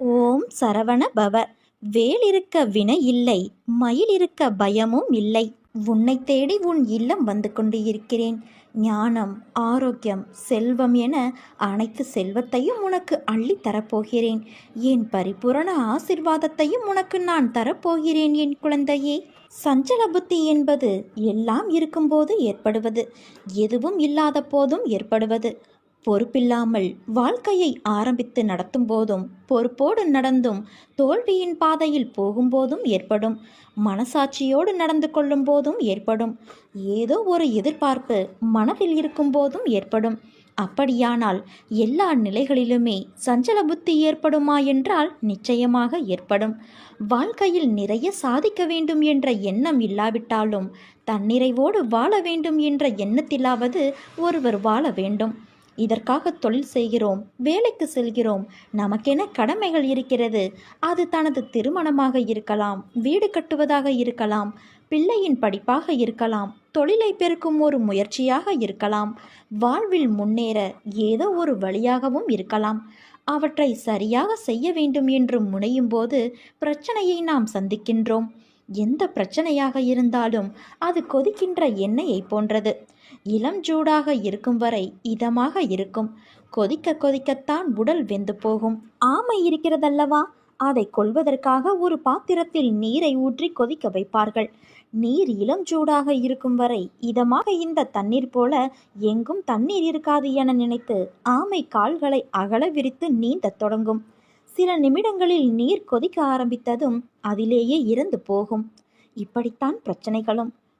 ஓம் சரவண பவ. வேல் இருக்க வினை இல்லை மயில் இருக்க பயமும் இல்லை. உன்னை தேடி உன் இல்லம் வந்து கொண்டு இருக்கிறேன் ஞானம் ஆரோக்கியம் செல்வம் என அனைத்து செல்வத்தையும் உனக்கு அள்ளி தரப்போகிறேன். என் பரிபூரண ஆசிர்வாதத்தையும் உனக்கு நான் தரப்போகிறேன் என் குழந்தையே. சஞ்சல புத்தி என்பது எல்லாம் இருக்கும்போது ஏற்படுவது எதுவும் இல்லாத போதும் ஏற்படுவது. பொறுப்பில்லாமல் வாழ்க்கையை ஆரம்பித்து நடத்தும் போதும் பொறுப்போடு நடந்தும் தோல்வியின் பாதையில் போகும்போதும் ஏற்படும். மனசாட்சியோடு நடந்து கொள்ளும் போதும் ஏற்படும். ஏதோ ஒரு எதிர்பார்ப்பு மனதில் இருக்கும் போதும் ஏற்படும். அப்படியானால் எல்லா நிலைகளிலுமே சஞ்சல புத்தி ஏற்படுமா என்றால் நிச்சயமாக ஏற்படும். வாழ்க்கையில் நிறைய சாதிக்க வேண்டும் என்ற எண்ணம் இல்லாவிட்டாலும் தன்னிறைவோடு வாழ வேண்டும் என்ற எண்ணத்திலாவது ஒருவர் வாழ வேண்டும். இதற்காக தொழில் செய்கிறோம் வேலைக்கு செல்கிறோம். நமக்கென கடமைகள் இருக்கிறது. அது தனது திருமணமாக இருக்கலாம் வீடு கட்டுவதாக இருக்கலாம் பிள்ளையின் படிப்பாக இருக்கலாம் தொழிலை பெருக்கும் ஒரு முயற்சியாக இருக்கலாம் வாழ்வில் முன்னேற ஏதோ ஒரு வழியாகவும் இருக்கலாம். அவற்றை சரியாக செய்ய வேண்டும் என்று முனையும் போது பிரச்சனையை நாம் சந்திக்கின்றோம். எந்த பிரச்சனையாக இருந்தாலும் அது கொதிக்கின்ற எண்ணெயை போன்றது. இளம் சூடாக இருக்கும் வரை இதமாக இருக்கும். கொதிக்க கொதிக்கத்தான் உடல் வெந்து போகும். ஆமை இருக்கிறதல்லவா? அதை கொள்வதற்காக ஒரு பாத்திரத்தில் நீரை ஊற்றி கொதிக்க வைப்பார்கள். நீர் இளம் சூடாக இருக்கும் வரை இதமாக இந்த தண்ணீர் போல எங்கும் தண்ணீர் இருக்காது என நினைத்து ஆமை கால்களை அகல விரித்து நீந்தத் தொடங்கும். சில நிமிடங்களில் நீர் கொதிக்க ஆரம்பித்ததும் அதிலேயே இறந்து போகும். இப்படித்தான் பிரச்சனைகளும்.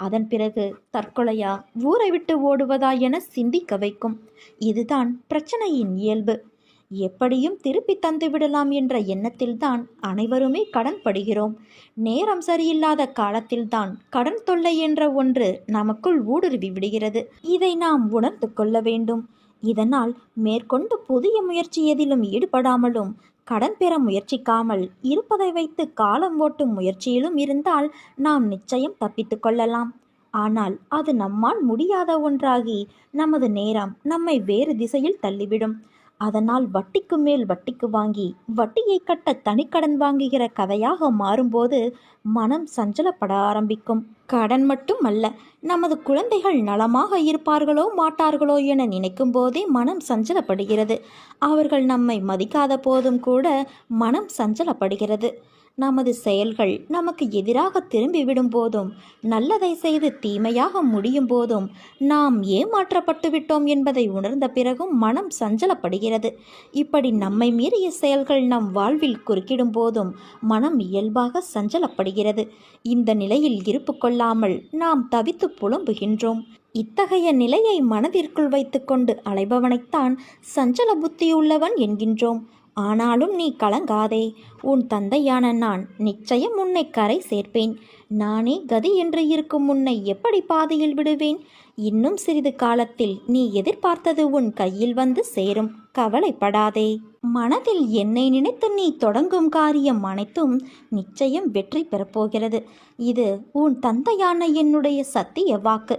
அதன் பிறகு தற்கொலையா? ஊரை விட்டு ஓடுவதா என சிந்திக்க வைக்கும். இதுதான் பிரச்சனையின் இயல்பு. எப்படியும் திருப்பி தந்து விடலாம் என்ற எண்ணத்தில்தான் அனைவருமே கடன் படுகிறோம். நேரம் சரியில்லாத காலத்தில்தான் கடன் தொல்லை என்ற ஒன்று நமக்குள் ஊடுருவி விடுகிறது. இதை நாம் உணர்ந்து கொள்ள வேண்டும். இதனால் மேற்கொண்டு புதிய முயற்சி எதிலும் ஈடுபடாமலும் கடன் பெற முயற்சிக்காமல் இருப்பதை வைத்து காலம் ஓட்டும் முயற்சியிலும் இருந்தால் நாம் நிச்சயம் தப்பித்து கொள்ளலாம். ஆனால் அது நம்மால் முடியாத ஒன்றாகி நமது நேரம் நம்மை வேறு திசையில் தள்ளிவிடும். அதனால் வட்டிக்கு மேல் வட்டிக்கு வாங்கி வட்டியை கட்ட தனிக்கடன் வாங்குகிற கதையாக மாறும்போது மனம் சஞ்சலப்பட ஆரம்பிக்கும். கடன் மட்டும் அல்ல நமது குழந்தைகள் நலமாக இருப்பார்களோ மாட்டார்களோ என நினைக்கும் போதே மனம் சஞ்சலப்படுகிறது. அவர்கள் நம்மை மதிக்காத போதும் கூட மனம் சஞ்சலப்படுகிறது. நமது செயல்கள் நமக்கு எதிராக திரும்பிவிடும் போதும் நல்லதை செய்து தீமையாக முடியும் போதும் நாம் ஏமாற்றப்பட்டு விட்டோம் என்பதை உணர்ந்த பிறகும் மனம் சஞ்சலப்படுகிறது. இப்படி நம்மை மீறிய செயல்கள் நம் வாழ்வில் குறுக்கிடும் போதும் மனம் இயல்பாக சஞ்சலப்படுகிறது. இந்த நிலையில் இருப்பு கொள்ளாமல் நாம் தவித்து புலம்புகின்றோம். இத்தகைய நிலையை மனதிற்குள் வைத்துக்கொண்டு அலைபவனைத்தான் சஞ்சல புத்தியுள்ளவன் என்கின்றோம். ஆனாலும் நீ கலங்காதே. உன் தந்தையான நான் நிச்சயம் உன்னை கரை சேர்ப்பேன். நானே கதி என்று இருக்கும் உன்னை எப்படி பாதையில் விடுவேன்? இன்னும் சிறிது காலத்தில் நீ எதிர்பார்த்தது உன் கையில் வந்து சேரும். கவலைப்படாதே. மனதில் என்னை நினைத்து நீ தொடங்கும் காரியம் அனைத்தும் நிச்சயம் வெற்றி பெறப்போகிறது இது உன் தந்தையான என்னுடைய சத்திய வாக்கு.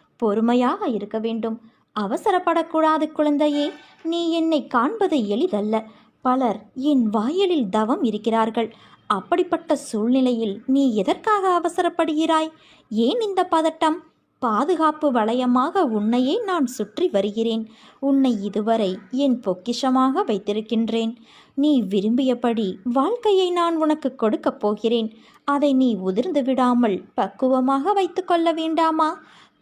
பொறுமையாக இருக்க வேண்டும். அவசரப்படக்கூடாது குழந்தையே. நீ என்னை காண்பது எளிதல்ல. பலர் என் வாயிலில் தவம் இருக்கிறார்கள். அப்படிப்பட்ட சூழ்நிலையில் நீ எதற்காக அவசரப்படுகிறாய்? ஏன் இந்த பதட்டம்? பாதுகாப்பு வளையமாக உன்னையே நான் சுற்றி வருகிறேன். உன்னை இதுவரை என் பொக்கிஷமாக வைத்திருக்கின்றேன். நீ விரும்பியபடி வாழ்க்கையை நான் உனக்கு கொடுக்கப் போகிறேன். அதை நீ உதிர்ந்து விடாமல் பக்குவமாக வைத்துக்கொள்ள வேண்டாமா?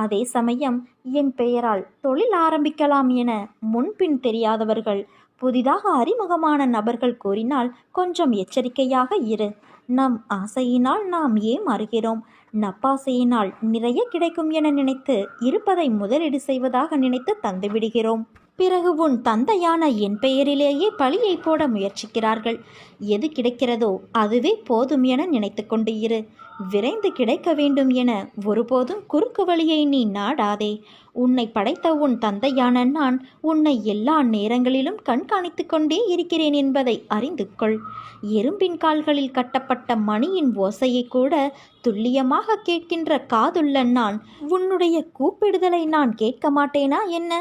அதே சமயம் என் பெயரால் தொழில் ஆரம்பிக்கலாம் என முன்பின் தெரியாதவர்கள் புதிதாக அறிமுகமான நபர்கள் கூறினால் கொஞ்சம் எச்சரிக்கையாக இரு. நம் ஆசையினால் நாம் ஏமாறுகிறோம் நப்பாசையினால் நிறைய கிடைக்கும் என நினைத்து இருப்பதை முதலீடு செய்வதாக நினைத்து தந்துவிடுகிறோம் பிறகு உன் தந்தையான என் பெயரிலேயே பழியை போட முயற்சிக்கிறார்கள். எது கிடைக்கிறதோ அதுவே போதும் என நினைத்து கொண்டு இரு. விரைந்து கிடைக்க வேண்டும் என ஒருபோதும் குறுக்கு வழியை நீ நாடாதே. உன்னை படைத்த உன் தந்தையான நான் உன்னை எல்லா நேரங்களிலும் கண்காணித்து கொண்டே இருக்கிறேன் என்பதை அறிந்து கொள் எறும்பின் கால்களில் கட்டப்பட்ட மணியின் ஓசையை கூட துல்லியமாக கேட்கின்ற காதுள்ள நான் உன்னுடைய கூப்பிடுதலை நான் கேட்க மாட்டேனா என்ன?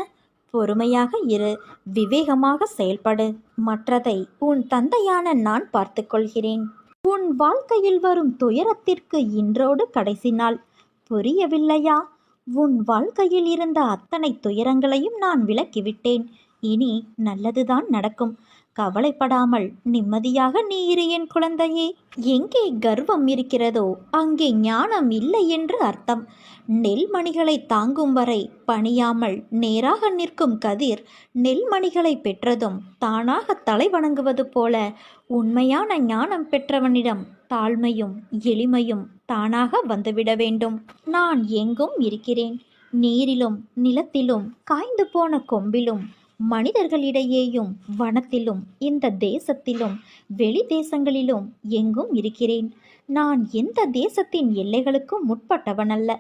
பொறுமையாக இரு விவேகமாக செயல்படு. மற்றதை உன் தந்தையான நான் பார்த்துக்கொள்கிறேன் உன் வாழ்க்கையில் வரும் துயரத்திற்கு இன்றோடு கடைசி நாள். புரியவில்லையா? உன் வாழ்க்கையில் இருந்த அத்தனை துயரங்களையும் நான் விலக்கிவிட்டேன். இனி நல்லதுதான் நடக்கும். கவலைப்படாமல் நிம்மதியாக நீ இரு என் குழந்தையே. எங்கே கர்வம் இருக்கிறதோ அங்கே ஞானம் இல்லை என்று அர்த்தம். நெல்மணிகளை தாங்கும் வரை பணியாமல் நேராக நிற்கும் கதிர் நெல்மணிகளை பெற்றதும் தானாக தலை வணங்குவது போல உண்மையான ஞானம் பெற்றவனிடம் தாழ்மையும் எளிமையும் தானாக வந்துவிட வேண்டும். நான் எங்கும் இருக்கிறேன். நீரிலும் நிலத்திலும் காய்ந்து போன கொம்பிலும் மனிதர்களிடையேயும் வனத்திலும் இந்த தேசத்திலும் வெளி தேசங்களிலும் எங்கும் இருக்கிறேன். நான் எந்த தேசத்தின் எல்லைகளுக்கும் முற்பட்டவனல்ல.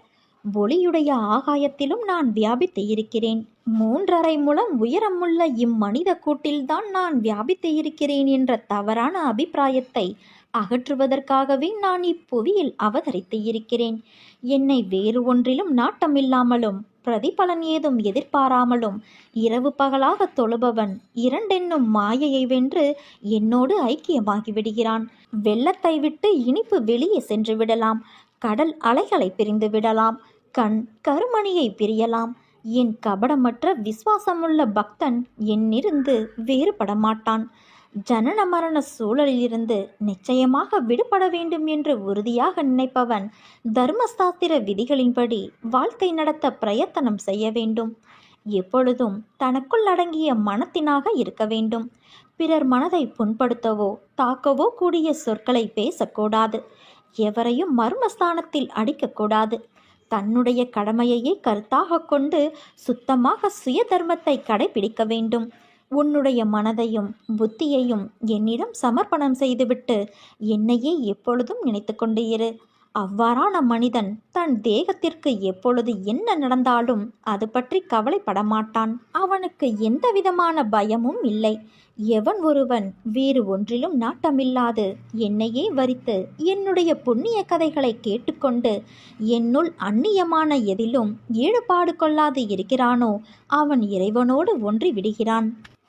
ஒளியுடைய ஆகாயத்திலும் நான் வியாபித்து இருக்கிறேன். மூன்றரை மூலம் உயரமுள்ள இம்மனித கூட்டில்தான் நான் வியாபித்து இருக்கிறேன் என்ற தவறான அபிப்பிராயத்தை அகற்றுவதற்காகவே நான் இப்புவியில் அவதரித்து இருக்கிறேன். என்னை வேறு ஒன்றிலும் நாட்டமில்லாமலும் பிரதிபலன் ஏதும் எதிர்பாராமலும் இரவு பகலாக தொழுபவன் இரண்டென்னும் மாயையை வென்று என்னோடு ஐக்கியமாகி விடுகிறான் வெள்ளத்தை விட்டு இனிப்பு வெளியே சென்று விடலாம். கடல் அலைகளை பிரிந்து விடலாம். கண் கருமணியை பிரியலாம். என் கபடமற்ற விசுவாசமுள்ள பக்தன் என்னிருந்து வேறுபட மாட்டான் ஜனன மரண சூழலிலிருந்து நிச்சயமாக விடுபட வேண்டும் என்று உறுதியாக நினைப்பவன் தர்மசாஸ்திர விதிகளின்படி வாழ்க்கை நடத்த பிரயத்தனம் செய்ய வேண்டும். எப்பொழுதும் தனக்குள் அடங்கிய மனத்தினாக இருக்க வேண்டும். பிறர் மனதை புண்படுத்தவோ தாக்கவோ கூடிய சொற்களை பேசக்கூடாது. எவரையும் மர்மஸ்தானத்தில் அடிக்கக்கூடாது. தன்னுடைய கடமையையே கருத்தாக கொண்டு சுத்தமாக சுய தர்மத்தை கடைபிடிக்க வேண்டும். உன்னுடைய மனதையும் புத்தியையும் என்னிடம் சமர்ப்பணம் செய்துவிட்டு என்னையே எப்பொழுதும் நினைத்து கொண்டு இரு. அவ்வாறான மனிதன் தன் தேகத்திற்கு எப்பொழுது என்ன நடந்தாலும் அது பற்றி கவலைப்பட மாட்டான். அவனுக்கு எந்த விதமான பயமும் இல்லை. எவன் ஒருவன் வேறு ஒன்றிலும் நாட்டமில்லாது என்னையே வரித்து என்னுடைய புண்ணிய கதைகளை கேட்டுக்கொண்டு என்னுள் அந்நியமான எதிலும் ஈடுபாடு கொள்ளாது இருக்கிறானோ அவன் இறைவனோடு ஒன்றி விடுகிறான்.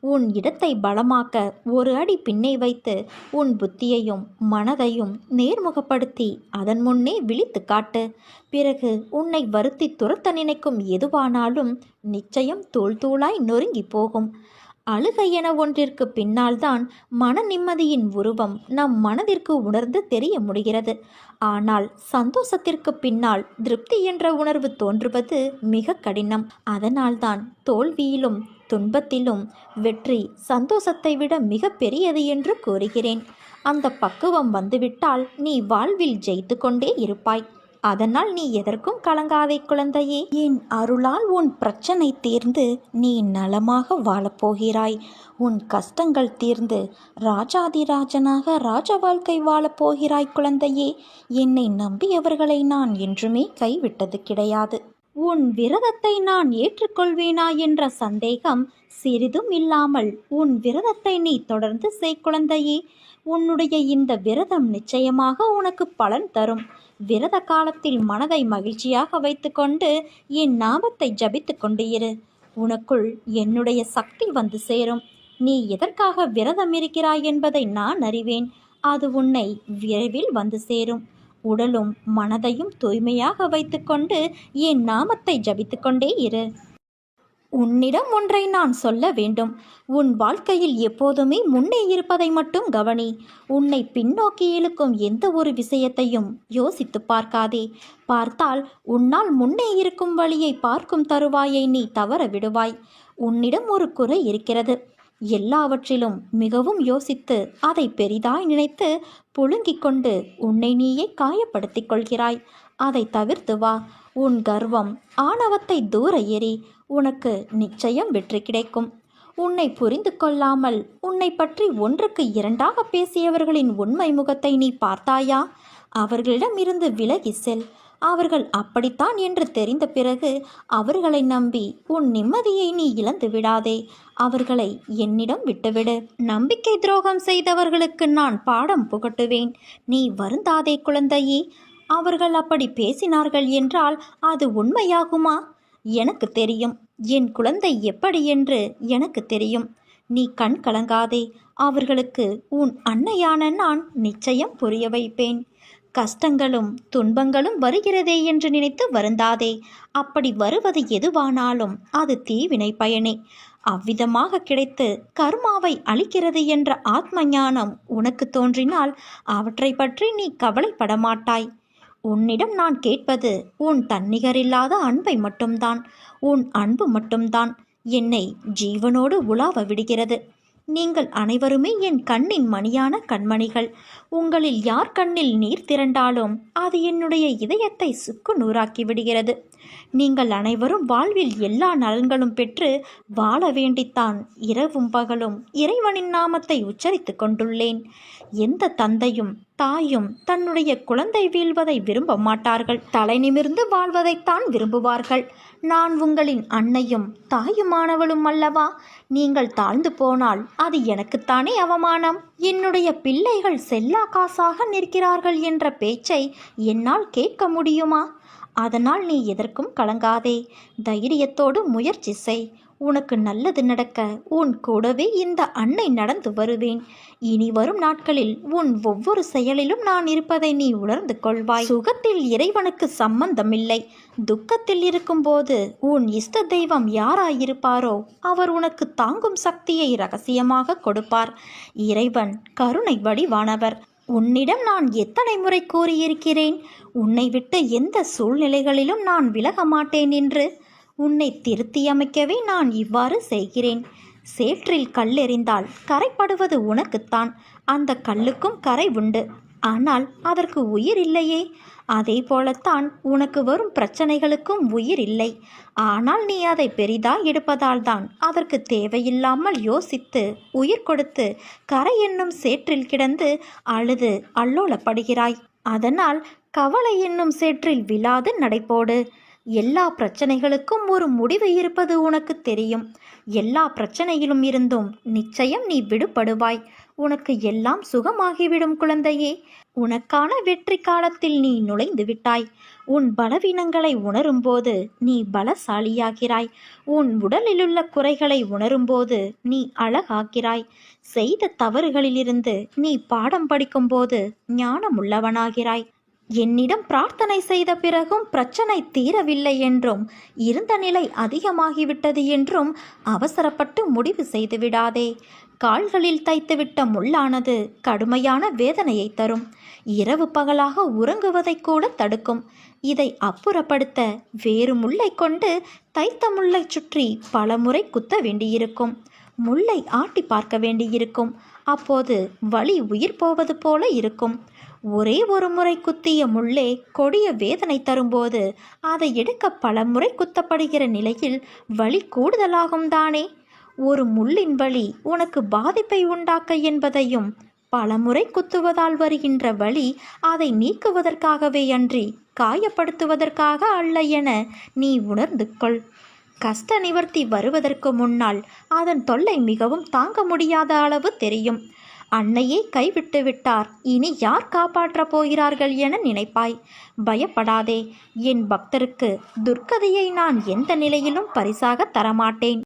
உன் இடத்தை பலமாக்க ஒரு அடி பின்னே வைத்து உன் புத்தியையும் மனதையும் நேர்முகப்படுத்தி அதன் முன்னே விழித்து காட்டு. பிறகு உன்னை வருத்தி துரத்த நினைக்கும் எதுவானாலும் நிச்சயம் தூள் தூளாய் நொறுங்கி போகும். அழுகை என ஒன்றிற்கு பின்னால்தான் மன நிம்மதியின் உருவம் நம் மனதிற்கு உணர்ந்து தெரிய முடிகிறது. ஆனால் சந்தோஷத்திற்கு பின்னால் திருப்தி என்ற உணர்வு தோன்றுவது மிக கடினம். அதனால்தான் தோல்வியிலும் துன்பத்திலும் வெற்றி சந்தோஷத்தை விட மிக பெரியது என்று கூறுகிறேன். அந்த பக்குவம் வந்துவிட்டால் நீ வாழ்வில் ஜெயித்து கொண்டே இருப்பாய். அதனால் நீ எதற்கும் கலங்காதே குழந்தையே. என் அருளால் உன் பிரச்சனை தீர்ந்து நீ நலமாக வாழப்போகிறாய். உன் கஷ்டங்கள் தீர்ந்து ராஜாதிராஜனாக ராஜ வாழ்க்கை வாழப்போகிறாய் குழந்தையே. என்னை நம்பியவர்களை நான் என்றுமே கைவிட்டது கிடையாது. உன் விரதத்தை நான் ஏற்றுக்கொள்வேனா என்ற சந்தேகம் சிறிதும் இல்லாமல் உன் விரதத்தை நீ தொடர்ந்து செய் குழந்தையே. உன்னுடைய இந்த விரதம் நிச்சயமாக உனக்கு பலன் தரும். விரத காலத்தில் மனதை மகிழ்ச்சியாக வைத்துக்கொண்டு என் நாமத்தை ஜபித்து கொண்டு இரு. உனக்குள் என்னுடைய சக்தி வந்து சேரும். நீ எதற்காக விரதம் இருக்கிறாய் என்பதை நான் அறிவேன். அது உன்னை விரைவில் வந்து சேரும். உடலும் மனதையும் தூய்மையாக வைத்துக்கொண்டு என் நாமத்தை ஜபித்துக்கொண்டே இரு. உன்னிடம் ஒன்றை நான் சொல்ல வேண்டும். உன் வாழ்க்கையில் எப்போதுமே முன்னே இருப்பதை மட்டும் கவனி. உன்னை பின்னோக்கி இழுக்கும் எந்த ஒரு விஷயத்தையும் யோசித்து பார்க்காதே. பார்த்தால் உன்னால் முன்னே இருக்கும் வழியை பார்க்கும் தருவாயை நீ தவற விடுவாய். உன்னிடம் ஒரு குறை இருக்கிறது. எல்லாவற்றிலும் மிகவும் யோசித்து அதை பெரிதாய் நினைத்து புழுங்கிக் கொண்டு உன்னை நீயே காயப்படுத்திக் கொள்கிறாய். அதை தவிர்த்து வா. உன் கர்வம் ஆணவத்தை தூர எறி உனக்கு நிச்சயம் வெற்றி கிடைக்கும். உன்னை புரிந்து கொள்ளாமல் உன்னை பற்றி ஒன்றுக்கு இரண்டாக பேசியவர்களின் உண்மை முகத்தை நீ பார்த்தாயா? அவர்களிடமிருந்து விலகி செல். அவர்கள் அப்படித்தான் என்று தெரிந்த பிறகு அவர்களை நம்பி உன் நிம்மதியை நீ இழந்து விடாதே. அவர்களை என்னிடம் விட்டுவிடு. நம்பிக்கை துரோகம் செய்தவர்களுக்கு நான் பாடம் புகட்டுவேன். நீ வருந்தாதே குழந்தையே. அவர்கள் அப்படி பேசினார்கள் என்றால் அது உண்மையாகுமா? எனக்கு தெரியும். என் குழந்தை எப்படி என்று எனக்கு தெரியும். நீ கண் கலங்காதே. அவர்களுக்கு உன் அன்னையான நான் நிச்சயம் புரிய வைப்பேன். கஷ்டங்களும் துன்பங்களும் வருகிறதே என்று நினைத்து வருந்தாதே. அப்படி வருவது எதுவானாலும் அது தீவினை பயனே. அவ்விதமாக கிடைத்து கர்மாவை அளிக்கிறது என்ற ஆத்ம ஞானம் உனக்கு தோன்றினால் அவற்றை பற்றி நீ கவலைப்பட மாட்டாய் உன்னிடம் நான் கேட்பது உன் தன்னிகரில்லாத அன்பை மட்டும்தான். உன் அன்பு மட்டும்தான் என்னை ஜீவனோடு உலாவ விடுகிறது. நீங்கள் அனைவருமே என் கண்ணின் மணியான கண்மணிகள். உங்களில் யார் கண்ணில் நீர் திரண்டாலும் அது என்னுடைய இதயத்தை சுக்கு நூறாக்கி விடுகிறது. நீங்கள் அனைவரும் வாழ்வில் எல்லா நலன்களும் பெற்று வாழ வேண்டித்தான் இரவும் பகலும் இறைவனின் நாமத்தை உச்சரித்துக் கொண்டுள்ளேன். எந்த தந்தையும் தாயும் தன்னுடைய குழந்தை வீழ்வதை விரும்ப மாட்டார்கள். தலை நிமிர்ந்து வாழ்வதைத்தான் விரும்புவார்கள். நான் உங்களின் அன்னையும் தாயுமானவளும் அல்லவா? நீங்கள் தாழ்ந்து போனால் அது எனக்குத்தானே அவமானம்? என்னுடைய பிள்ளைகள் செல்லா காசாக நிற்கிறார்கள் என்ற பேச்சை என்னால் கேட்க முடியுமா? அதனால் நீ எதற்கும் கலங்காதே. தைரியத்தோடு முயற்சி செய். உனக்கு நல்லது நடக்க உன் கூடவே இந்த அன்னை நடந்து வருவேன். இனி வரும் நாட்களில் உன் ஒவ்வொரு செயலிலும் நான் இருப்பதை நீ உணர்ந்து கொள்வாய். சுகத்தில் இறைவனுக்கு சம்பந்தமில்லை. துக்கத்தில் இருக்கும்போது உன் இஷ்ட தெய்வம் யாராயிருப்பாரோ அவர் உனக்கு தாங்கும் சக்தியை ரகசியமாக கொடுப்பார். இறைவன் கருணை வடிவானவர். உன்னிடம் நான் எத்தனை முறை கூறியிருக்கிறேன்? உன்னை விட்டு எந்த சூழ்நிலைகளிலும் நான் விலக மாட்டேன் என்று உன்னை திருத்தியமைக்கவே நான் இவ்வாறு செய்கிறேன். சேற்றில் கல்லெறிந்தால் கரைப்படுவது உனக்குத்தான். அந்த கல்லுக்கும் கரை உண்டு. ஆனால் அதற்கு உயிர் இல்லையே. அதே போலத்தான் உனக்கு வரும் பிரச்சனைகளுக்கும் உயிர் இல்லை. ஆனால் நீ அதை பெரிதாய் எடுப்பதால் தான் அதற்கு தேவையில்லாமல் யோசித்து உயிர் கொடுத்து கரை என்னும் சேற்றில் கிடந்து அழுது அல்லோலப்படுகிறாய். அதனால் கவலை என்னும் சேற்றில் விழாது நடைபோடு எல்லா பிரச்சனைகளுக்கும் ஒரு முடிவு இருப்பது உனக்கு தெரியும். எல்லா பிரச்சனையிலும் இருந்தும் நிச்சயம் நீ விடுபடுவாய். உனக்கு எல்லாம் சுகமாகிவிடும் குழந்தையே. உனக்கான வெற்றி காலத்தில் நீ நுழைந்து விட்டாய். உன் பலவீனங்களை உணரும்போது நீ பலசாலியாகிறாய். உன் உடலிலுள்ள குறைகளை உணரும்போது நீ அழகாகிறாய். செய்த தவறுகளிலிருந்து நீ பாடம் படிக்கும்போது ஞானமுள்ளவனாகிறாய். என்னிடம் பிரார்த்தனை செய்த பிறகும் பிரச்சனை தீரவில்லை என்றும் இருந்த நிலை அதிகமாகிவிட்டது என்றும் அவசரப்பட்டு முடிவு செய்து விடாதே. கால்களில் தைத்துவிட்ட முள்ளானது கடுமையான வேதனையை தரும். இரவு பகலாக உறங்குவதை கூட தடுக்கும். இதை அப்புறப்படுத்த வேறு முல்லை கொண்டு தைத்த முல்லை சுற்றி பல முறை குத்த வேண்டியிருக்கும். முல்லை ஆட்டி பார்க்க வேண்டியிருக்கும். அப்போது வலி உயிர் போவது போல இருக்கும். ஒரே ஒரு முறை குத்திய முள்ளே கொடிய வேதனை தரும்போது அதை எடுக்க பல முறை குத்தப்படுகிற நிலையில் வலி கூடுதலாகும் தானே? ஒரு முள்ளின் வலி உனக்கு பாதிப்பை உண்டாக்க என்பதையும் பலமுறை குத்துவதால் வருகின்ற வழி அதை நீக்குவதற்காகவே அன்றி காயப்படுத்துவதற்காக அல்ல என நீ உணர்ந்து கொள். கஷ்ட நிவர்த்தி வருவதற்கு முன்னால் அதன் தொல்லை மிகவும் தாங்க முடியாத அளவு தெரியும். அன்னையே கைவிட்டு விட்டார். இனி யார் காப்பாற்றப் போகிறார்கள் என நினைப்பாய். பயப்படாதே. என் பக்தருக்கு துர்க்கதையை நான் எந்த நிலையிலும் பரிசாக தரமாட்டேன்.